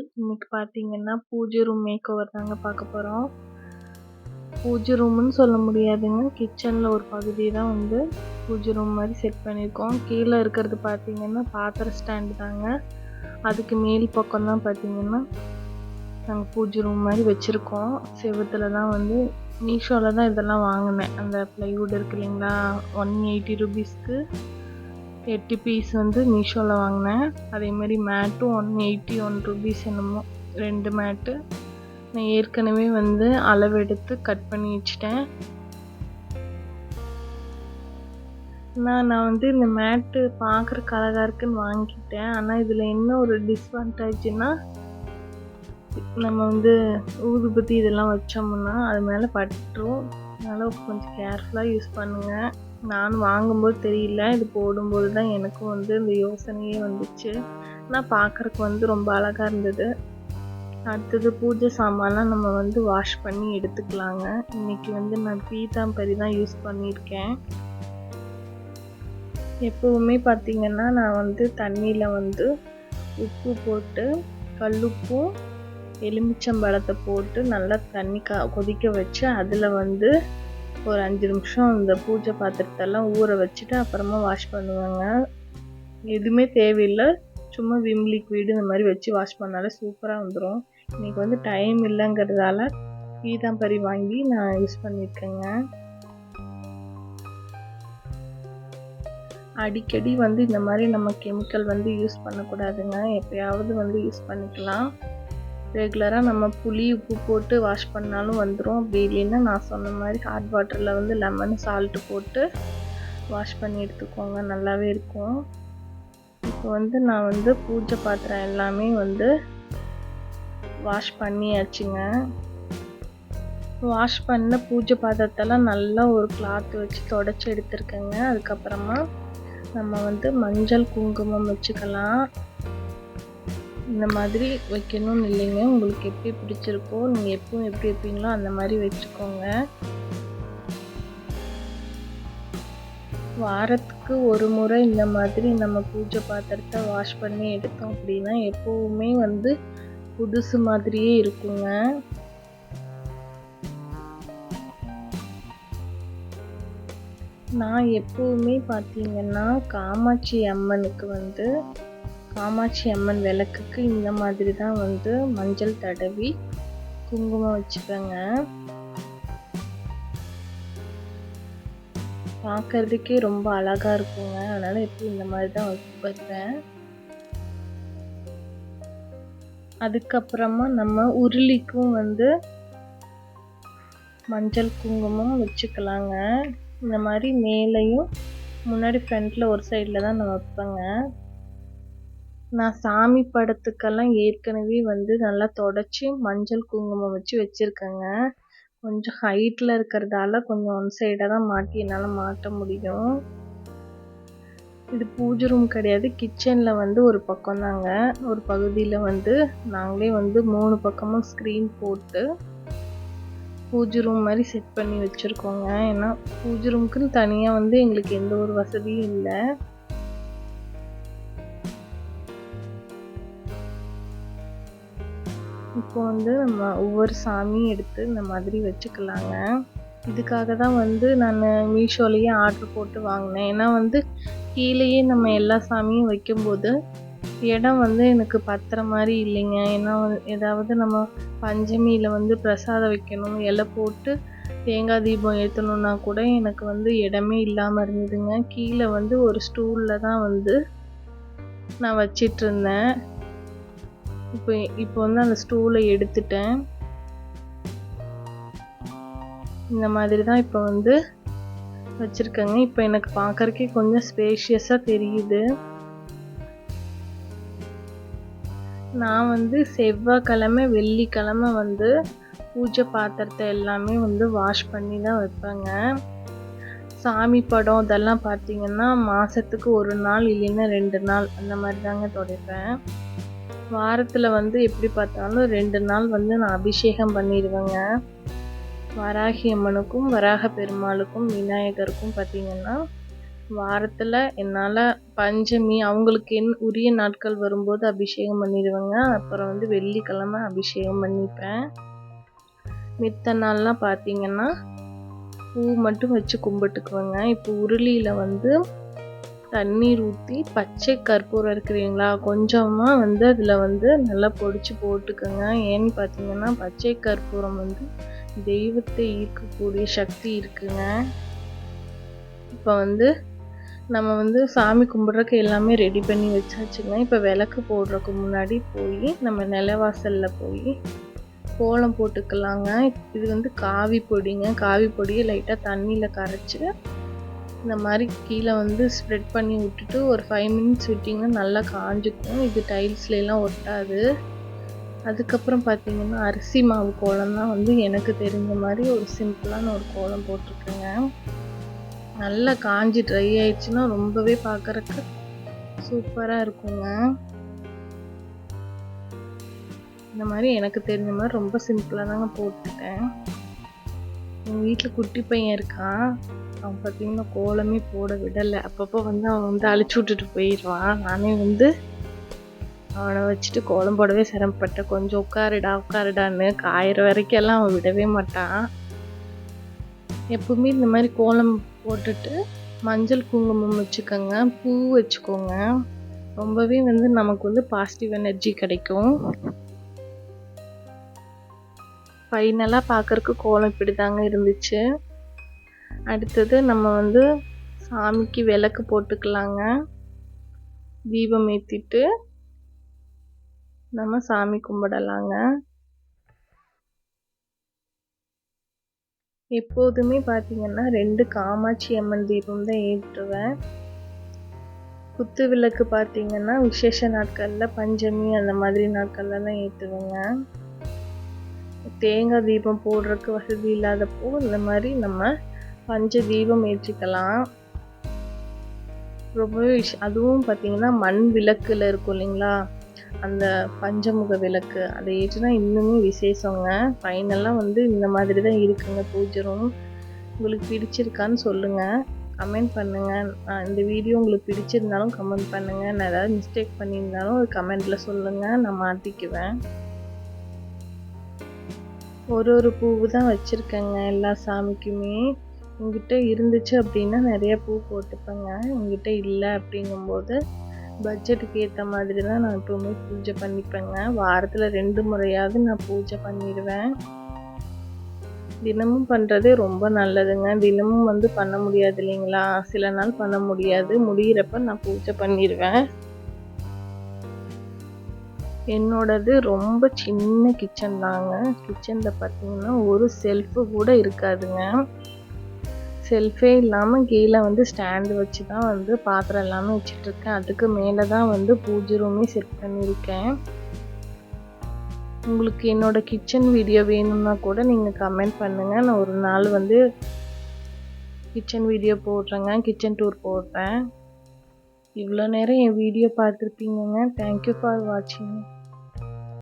இன்னைக்கு பார்த்தீங்கன்னா பூஜை ரூம் மேக் ஓவர் தாங்க பார்க்க போகிறோம் பூஜை ரூம்னு சொல்ல முடியாதுங்க. கிச்சனில் ஒரு பகுதி தான் வந்து பூஜை ரூம் மாதிரி செட் பண்ணியிருக்கோம். கீழே இருக்கிறது பார்த்தீங்கன்னா பாத்திர ஸ்டாண்டு தாங்க. அதுக்கு மேல் பக்கம் தான் பார்த்தீங்கன்னா நாங்கள் பூஜை ரூம் மாதிரி வச்சுருக்கோம். செவத்தில் தான் வந்து மீஷோவில் தான் இதெல்லாம் வாங்கினேன். அந்த ப்ளைவுட் இருக்கு இல்லைங்களா? ஒன் எயிட்டி ருபீஸ்க்கு எட்டு பீஸ் வந்து மீஷோவில் வாங்கினேன். அதேமாதிரி மேட்டும் ஒன் எயிட்டி ஒன் ருபீஸ் என்னமோ. ரெண்டு மேட்டு நான் ஏற்கனவே வந்து அளவெடுத்து கட் பண்ணி வச்சிட்டேன். நான் நான் வந்து இந்த மேட்டு பார்க்குறக்கு அழகாக இருக்குன்னு வாங்கிட்டேன். ஆனால் இதில் என்ன ஒரு டிஸ்அட்வான்டேஜ்னா நம்ம வந்து ஊதுபத்தி இதெல்லாம் வச்சோம்னா அது மேலே பட்டுரும். அதனால் கொஞ்சம் கேர்ஃபுல்லாக யூஸ் பண்ணுங்கள் நான் வாங்கும்போது தெரியல. இது போடும்போது தான் எனக்கும் வந்து இந்த யோசனையே வந்துச்சு. ஆனால் பார்க்குறக்கு வந்து ரொம்ப அழகாக இருந்தது. அடுத்தது பூஜை சாமான்லாம் நம்ம வந்து வாஷ் பண்ணி எடுத்துக்கலாங்க. இன்றைக்கி வந்து நான் பீதாம்பரி தான் யூஸ் பண்ணியிருக்கேன். எப்போவுமே பார்த்திங்கன்னா நான் வந்து தண்ணியில் வந்து உப்பு போட்டு கல்லுப்பும் எலுமிச்சம்பழத்தை போட்டு நல்லா தண்ணி க கொதிக்க வச்சு அதில் வந்து ஒரு அஞ்சு நிமிஷம் இந்த பூஜை பாத்திரத்தெல்லாம் ஊற வச்சுட்டு அப்புறமா வாஷ் பண்ணுவேங்க. எதுவுமே தேவையில்லை. சும்மா விம் லிக்விடு இந்த மாதிரி வச்சு வாஷ் பண்ணாலே சூப்பராக வந்துடும் இன்றைக்கி வந்து டைம் இல்லைங்கிறதால பீதாம்பரி வாங்கி நான் யூஸ் பண்ணியிருக்கேங்க. அடிக்கடி வந்து இந்த மாதிரி நம்ம கெமிக்கல் வந்து யூஸ் பண்ணக்கூடாதுங்க. எப்பயாவது வந்து யூஸ் பண்ணிக்கலாம். ரெகுலராக நம்ம புளி உப்பு போட்டு வாஷ் பண்ணாலும் வந்துடும் அப்படி இல்லைன்னா நான் சொன்ன மாதிரி ஹாட் வாட்டரில் வந்து லெமன் சால்ட்டு போட்டு வாஷ் பண்ணி எடுத்துக்கோங்க. நல்லாவே இருக்கும். இப்போ வந்து நான் வந்து பூஜை பாத்திரம் எல்லாமே வந்து வாஷ் பண்ணியாச்சுங்க. வாஷ் பண்ண பூஜை பாத்திரத்தெல்லாம் நல்லா ஒரு கிளாத் வச்சு தொடச்சி எடுத்துருக்கேங்க. அதுக்கப்புறமா நம்ம வந்து மஞ்சள் குங்குமம் வச்சுக்கலாம். இந்த மாதிரி வைக்கணும்னு இல்லைங்க. உங்களுக்கு எப்படி பிடிச்சிருக்கோ நீங்கள் எப்பவும் எப்படி வைப்பீங்களோ அந்த மாதிரி வச்சுக்கோங்க. வாரத்துக்கு ஒரு முறை இந்த மாதிரி நம்ம பூஜை பாத்திரத்தை வாஷ் பண்ணி எடுத்தோம் அப்படின்னா எப்போவுமே வந்து புதுசு மாதிரியே இருக்குங்க. நான் எப்போவுமே பார்த்தீங்கன்னா காமாட்சி அம்மனுக்கு வந்து காமாட்சி அம்மன் விளக்குக்கு இந்த மாதிரி தான் வந்து மஞ்சள் தடவி குங்குமம் வச்சுப்பேங்க பார்க்கறதுக்கே ரொம்ப அழகாக இருக்குங்க. அதனால் எப்படி இந்த மாதிரி தான் வைப்பேன் அதுக்கப்புறமா நம்ம உருளிக்கும் வந்து மஞ்சள் குங்குமம் வச்சுக்கலாங்க. இந்த மாதிரி மேலேயும் முன்னாடி ஃப்ரண்ட்டில் ஒரு சைடில் தான் நான் வைப்பேங்க. நான் சாமி படத்துக்கெல்லாம் ஏற்கனவே வந்து நல்லா தொடச்சி மஞ்சள் குங்குமம் வச்சு வச்சுருக்கேங்க. கொஞ்சம் ஹைட்டில் இருக்கிறதால கொஞ்சம் ஒன் சைடாக தான் மாட்டி என்னால் மாட்ட முடியும். இது பூஜை ரூம் கிடையாது. கிச்சனில் வந்து ஒரு பக்கம் தாங்க. ஒரு பகுதியில் வந்து நாங்களே வந்து மூணு பக்கமும் ஸ்க்ரீன் போட்டு பூஜை ரூம் மாதிரி செட் பண்ணி வச்சுருக்கோங்க. ஏன்னா பூஜை ரூமுக்குன்னு தனியாக வந்து எங்களுக்கு எந்த ஒரு வசதியும் இல்லை. இப்போ வந்து நம்ம ஒவ்வொரு சாமியும் எடுத்து இந்த மாதிரி வச்சுக்கலாங்க. இதுக்காக தான் வந்து நான் மீஷோலேயே ஆர்டர் போட்டு வாங்கினேன். ஏன்னா வந்து கீழேயே நம்ம எல்லா சாமியும் வைக்கும்போது இடம் வந்து எனக்கு பத்துற மாதிரி இல்லைங்க. ஏன்னா ஏதாவது நம்ம பஞ்சமியில் வந்து பிரசாதம் வைக்கணும் இலை போட்டு தேங்காய் தீபம் ஏற்றணுன்னா கூட எனக்கு வந்து இடமே இல்லாமல் இருந்ததுங்க. கீழே வந்து ஒரு ஸ்டூலில் தான் வந்து நான் வச்சிட்ருந்தேன் இப்போ இப்போ வந்து அந்த ஸ்டூலை எடுத்துட்டேன். இந்த மாதிரி தான் இப்போ வந்து வச்சுருக்கேங்க. இப்போ எனக்கு பார்க்குறக்கே கொஞ்சம் ஸ்பேஷியஸாக தெரியுது. நான் வந்து செவ்வாய்க்கிழமை வெள்ளிக்கிழமை வந்து பூஜை பாத்திரத்தை எல்லாமே வந்து வாஷ் பண்ணி தான் வைப்பேங்க. சாமி படம் இதெல்லாம் பார்த்தீங்கன்னா மாதத்துக்கு ஒரு நாள் இல்லைன்னா ரெண்டு நாள் அந்த மாதிரி தாங்க துடைப்பேன். வாரத்தில் வந்து எப்படி பார்த்தாலும் ரெண்டு நாள் வந்து நான் அபிஷேகம் பண்ணிடுவேங்க. வராகி அம்மனுக்கும் வராக பெருமாளுக்கும் விநாயகருக்கும் பார்த்திங்கன்னா வாரத்தில் என்னால் பஞ்சமி அவங்களுக்கு என் உரிய நாட்கள் வரும்போது அபிஷேகம் பண்ணிடுவேங்க. அப்புறம் வந்து வெள்ளிக்கிழமை அபிஷேகம் பண்ணிப்பேன். மித்த நாள்லாம் பார்த்திங்கன்னா பூ மட்டும் வச்சு கும்பிட்டுக்குவேங்க. இப்போ உருளியில் வந்து தண்ணீர் ஊற்றி பச்சை கற்பூரம் இருக்கிறீங்களா கொஞ்சமாக வந்து அதில் வந்து நல்லா பொடிச்சு போட்டுக்கோங்க. ஏன்னு பார்த்தீங்கன்னா பச்சை கற்பூரம் வந்து தெய்வத்தை ஈர்க்கக்கூடிய சக்தி இருக்குங்க. இப்போ வந்து நம்ம வந்து சாமி கும்பிட்றக்கு எல்லாமே ரெடி பண்ணி வச்சாச்சுங்க. இப்போ விளக்கு போடுறதுக்கு முன்னாடி போய் நம்ம நிலவாசலில் போய் கோலம் போட்டுக்கலாங்க. இது வந்து காவி பொடிங்க. காவி பொடியை லைட்டாக தண்ணியில் கரைச்சி இந்த மாதிரி கீழே வந்து ஸ்ப்ரெட் பண்ணி விட்டுட்டு ஒரு ஃபைவ் மினிட்ஸ் விட்டிங்கன்னா நல்லா காஞ்சிக்கும். இது டைல்ஸ்லாம் ஒட்டாது. அதுக்கப்புறம் பார்த்திங்கன்னா அரிசி மாவு கோலம் தான் வந்து எனக்கு தெரிஞ்ச மாதிரி ஒரு சிம்பிளான ஒரு கோலம் போட்டிருக்கேங்க. நல்லா காஞ்சி ட்ரை ஆயிடுச்சுன்னா ரொம்பவே பார்க்குறக்கு சூப்பராக இருக்குங்க. இந்த மாதிரி எனக்கு தெரிஞ்ச மாதிரி ரொம்ப சிம்பிளாக தாங்க போட்டுட்டேன் எங்கள் வீட்டில் குட்டி பையன் இருக்கான் அவன் பார்த்தீங்கன்னா கோலமே போட விடலை. அப்பப்போ வந்து அவன் வந்து அழிச்சு விட்டுட்டு போயிடுவான். நானே வந்து அவனை வச்சுட்டு கோலம் போடவே சிரமப்பட்டேன். கொஞ்சம் உட்காருடா உட்காருடான்னு காயிற வரைக்கும் எல்லாம் அவன் விடவே மாட்டான். எப்பவுமே இந்த மாதிரி கோலம் போட்டுட்டு மஞ்சள் குங்குமம் வச்சுக்கோங்க பூ வச்சுக்கோங்க. ரொம்பவே வந்து நமக்கு வந்து பாசிட்டிவ் எனர்ஜி கிடைக்கும். ஃபைனலாக பார்க்குறக்கு கோலம் இப்படி தாங்க இருந்துச்சு. அடுத்தது நம்ம வந்து சாமிக்கு விளக்கு போட்டுக்கலாங்க. தீபம் ஏற்றிட்டு நம்ம சாமி கும்பிடலாங்க. எப்போதுமே பார்த்தீங்கன்னா ரெண்டு காமாட்சி அம்மன் தீபம் தான் ஏற்றுவேன். குத்து விளக்கு பார்த்தீங்கன்னா விசேஷ நாட்களில் பஞ்சமி அந்த மாதிரி நாட்களில் தான் ஏற்றுவேங்க தேங்காய் தீபம் போடுறதுக்கு வசதி இல்லாதப்போ இந்த மாதிரி நம்ம பஞ்ச தீபம் ஏற்றிக்கலாம். ரொம்பவே விஷ் அதுவும் பார்த்தீங்கன்னா மண் விளக்கில் இருக்கும் இல்லைங்களா? அந்த பஞ்சமுக விளக்கு அதை ஏற்றினா இன்னுமே விசேஷங்க. ஃபைனலாக வந்து இந்த மாதிரி தான் இருக்குங்க பூஜை ரூம் உங்களுக்கு பிடிச்சிருக்கான்னு சொல்லுங்கள் கமெண்ட் பண்ணுங்கள் இந்த வீடியோ உங்களுக்கு பிடிச்சிருந்தாலும் கமெண்ட் பண்ணுங்கள் நான் ஏதாவது மிஸ்டேக் பண்ணியிருந்தாலும் ஒரு கமெண்ட்டில் சொல்லுங்கள் நான் மாற்றிக்குவேன் ஒரு ஒரு பூவு தான் வச்சுருக்கேங்க எல்லா சாமிக்குமே. உங்ககிட்ட இருந்துச்சு அப்படின்னா நிறைய பூ போட்டுப்பேங்க. உங்ககிட்ட இல்லை அப்படிங்கும்போது பட்ஜெட்டுக்கு ஏற்ற மாதிரி தான் நான் எப்போவுமே பூஜை பண்ணிப்பேங்க. வாரத்தில் ரெண்டு முறையாவது நான் பூஜை பண்ணிடுவேன். தினமும் பண்ணுறதே ரொம்ப நல்லதுங்க. தினமும் வந்து பண்ண முடியாது இல்லைங்களா? சில நாள் பண்ண முடியாது. முடிகிறப்ப நான் பூஜை பண்ணிடுவேன். என்னோடது ரொம்ப சின்ன கிச்சன் தாங்க. கிச்சனில் பார்த்தீங்கன்னா ஒரு செல்ஃபு கூட இருக்காதுங்க. செல்ஃபே இல்லாமல் கீழே வந்து ஸ்டாண்டு வச்சு தான் வந்து பாத்திரம் எல்லாமே வச்சிட்ருக்கேன் அதுக்கு மேலே தான் வந்து பூஜை ரூமே செட் பண்ணியிருக்கேன். உங்களுக்கு என்னோடய கிச்சன் வீடியோ வேணும்னா கூட நீங்கள் கமெண்ட் பண்ணுங்கள் நான் ஒரு நாள் வந்து கிச்சன் வீடியோ போடுறேங்க. கிச்சன் டூர் போடுறேன். இவ்வளோ நேரம் என் வீடியோ பார்த்துருப்பீங்கங்க. தேங்க்யூ ஃபார் வாட்சிங்